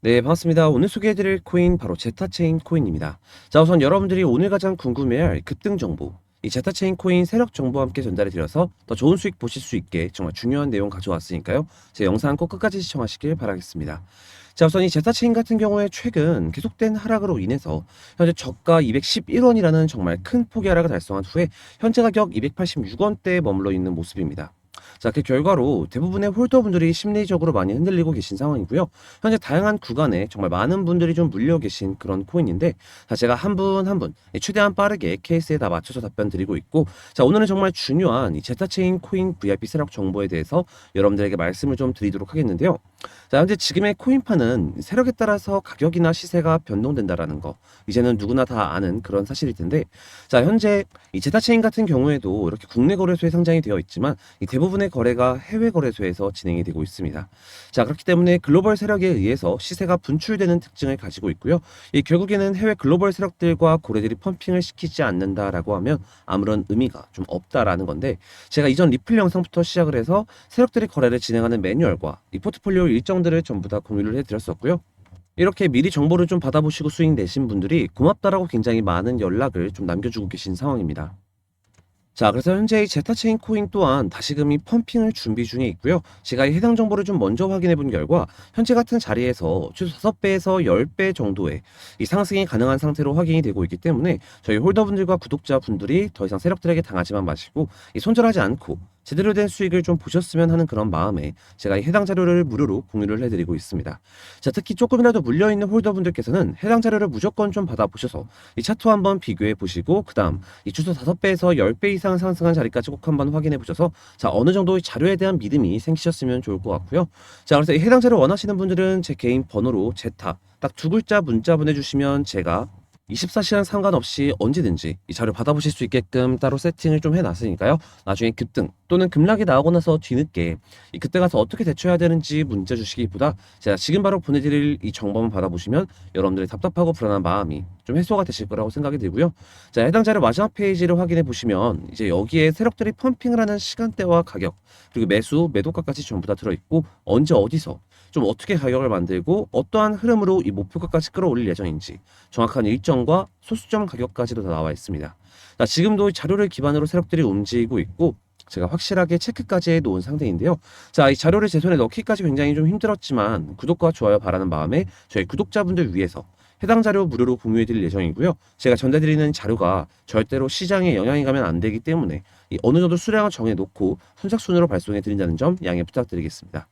네, 반갑습니다. 오늘 소개해드릴 코인 바로 제타체인 코인입니다. 자, 우선 여러분들이 오늘 가장 궁금해할 급등 정보, 이 제타체인 코인 세력 정보와 함께 전달해 드려서 더 좋은 수익 보실 수 있게 정말 중요한 내용 가져왔으니까요. 제 영상 꼭 끝까지 시청하시길 바라겠습니다. 자, 우선 이 제타체인 같은 경우에 최근 계속된 하락으로 인해서 현재 저가 211원이라는 정말 큰 폭의 하락을 달성한 후에 현재 가격 286원대에 머물러 있는 모습입니다. 자, 그 결과로 대부분의 홀더분들이 심리적으로 많이 흔들리고 계신 상황이고요. 현재 다양한 구간에 정말 많은 분들이 좀 물려 계신 그런 코인인데, 자, 제가 한 분 한 분 최대한 빠르게 케이스에 다 맞춰서 답변 드리고 있고, 자, 오늘은 정말 중요한 이 제타체인 코인 VIP 세력 정보에 대해서 여러분들에게 말씀을 좀 드리도록 하겠는데요. 자, 현재 지금의 코인판은 세력에 따라서 가격이나 시세가 변동된다라는 거, 이제는 누구나 다 아는 그런 사실일 텐데, 자, 현재 이 제타체인 같은 경우에도 이렇게 국내 거래소에 상장이 되어 있지만, 이 대부분 의 거래가 해외 거래소에서 진행이 되고 있습니다. 자, 그렇기 때문에 글로벌 세력에 의해서 시세가 분출되는 특징을 가지고 있고요. 이 결국에는 해외 글로벌 세력들과 고래들이 펌핑을 시키지 않는다라고 하면 아무런 의미가 좀 없다라는 건데, 제가 이전 리플 영상부터 시작을 해서 세력들이 거래를 진행하는 매뉴얼과 이 포트폴리오 일정들을 전부 다 공유를 해드렸었고요. 이렇게 미리 정보를 좀 받아보시고 수익 내신 분들이 고맙다라고 굉장히 많은 연락을 좀 남겨주고 계신 상황입니다. 자, 그래서 현재 이 제타체인 코인 또한 다시금 이 펌핑을 준비 중에 있고요. 제가 이 해당 정보를 좀 먼저 확인해 본 결과 현재 같은 자리에서 최소 5배에서 10배 정도의 이 상승이 가능한 상태로 확인이 되고 있기 때문에 저희 홀더분들과 구독자분들이 더 이상 세력들에게 당하지만 마시고 이 손절하지 않고 제대로 된 수익을 좀 보셨으면 하는 그런 마음에 제가 이 해당 자료를 무료로 공유를 해드리고 있습니다. 자, 특히 조금이라도 물려있는 홀더분들께서는 해당 자료를 무조건 좀 받아보셔서 이 차트 한번 비교해 보시고 그 다음 이 주소 5배에서 10배 이상 상승한 자리까지 꼭 한번 확인해 보셔서 자, 어느 정도 의 자료에 대한 믿음이 생기셨으면 좋을 것 같고요. 자, 그래서 이 해당 자료 원하시는 분들은 제 개인 번호로 제타 딱 두 글자 문자 보내주시면 제가 24시간 상관없이 언제든지 이 자료 받아보실 수 있게끔 따로 세팅을 좀 해놨으니까요. 나중에 급등 또는 급락이 나오고 나서 뒤늦게 이 그때 가서 어떻게 대처해야 되는지 문자 주시기보다 제가 지금 바로 보내드릴 이 정보만 받아보시면 여러분들의 답답하고 불안한 마음이 좀 해소가 되실 거라고 생각이 들고요. 자, 해당 자료 마지막 페이지를 확인해 보시면 이제 여기에 세력들이 펌핑을 하는 시간대와 가격 그리고 매수, 매도가까지 전부 다 들어있고 언제 어디서 좀 어떻게 가격을 만들고 어떠한 흐름으로 이 목표가까지 끌어올릴 예정인지 정확한 일정과 소수점 가격까지도 다 나와 있습니다. 자, 지금도 이 자료를 기반으로 세력들이 움직이고 있고 제가 확실하게 체크까지 해 놓은 상태인데요. 자, 이 자료를 제 손에 넣기까지 굉장히 좀 힘들었지만 구독과 좋아요 바라는 마음에 저희 구독자분들 위해서 해당 자료 무료로 공유해 드릴 예정이고요. 제가 전달드리는 자료가 절대로 시장에 영향이 가면 안 되기 때문에 이 어느 정도 수량을 정해 놓고 선착순으로 발송해 드린다는 점 양해 부탁드리겠습니다.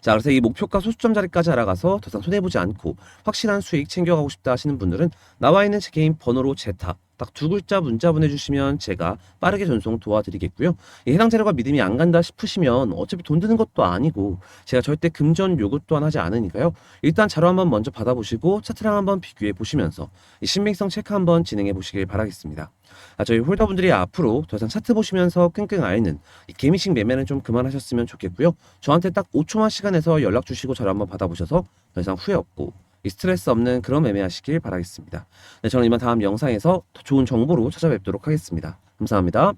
자, 그래서 이 목표가 소수점 자리까지 알아가서 더 이상 손해보지 않고 확실한 수익 챙겨가고 싶다 하시는 분들은 나와 있는 제 개인 번호로 제타 딱 두 글자 문자 보내주시면 제가 빠르게 전송 도와드리겠고요. 이 해당 자료가 믿음이 안 간다 싶으시면 어차피 돈 드는 것도 아니고 제가 절대 금전 요구 또한 하지 않으니까요. 일단 자료 한번 먼저 받아보시고 차트랑 한번 비교해 보시면서 이 신빙성 체크 한번 진행해 보시길 바라겠습니다. 아, 저희 홀더분들이 앞으로 더 이상 차트 보시면서 끙끙 앓는 이 개미식 매매는 좀 그만하셨으면 좋겠고요. 저한테 딱 5초만 시간 내서 연락 주시고 저를 한번 받아보셔서 더 이상 후회 없고 이 스트레스 없는 그런 매매 하시길 바라겠습니다. 네, 저는 이만 다음 영상에서 더 좋은 정보로 찾아뵙도록 하겠습니다. 감사합니다.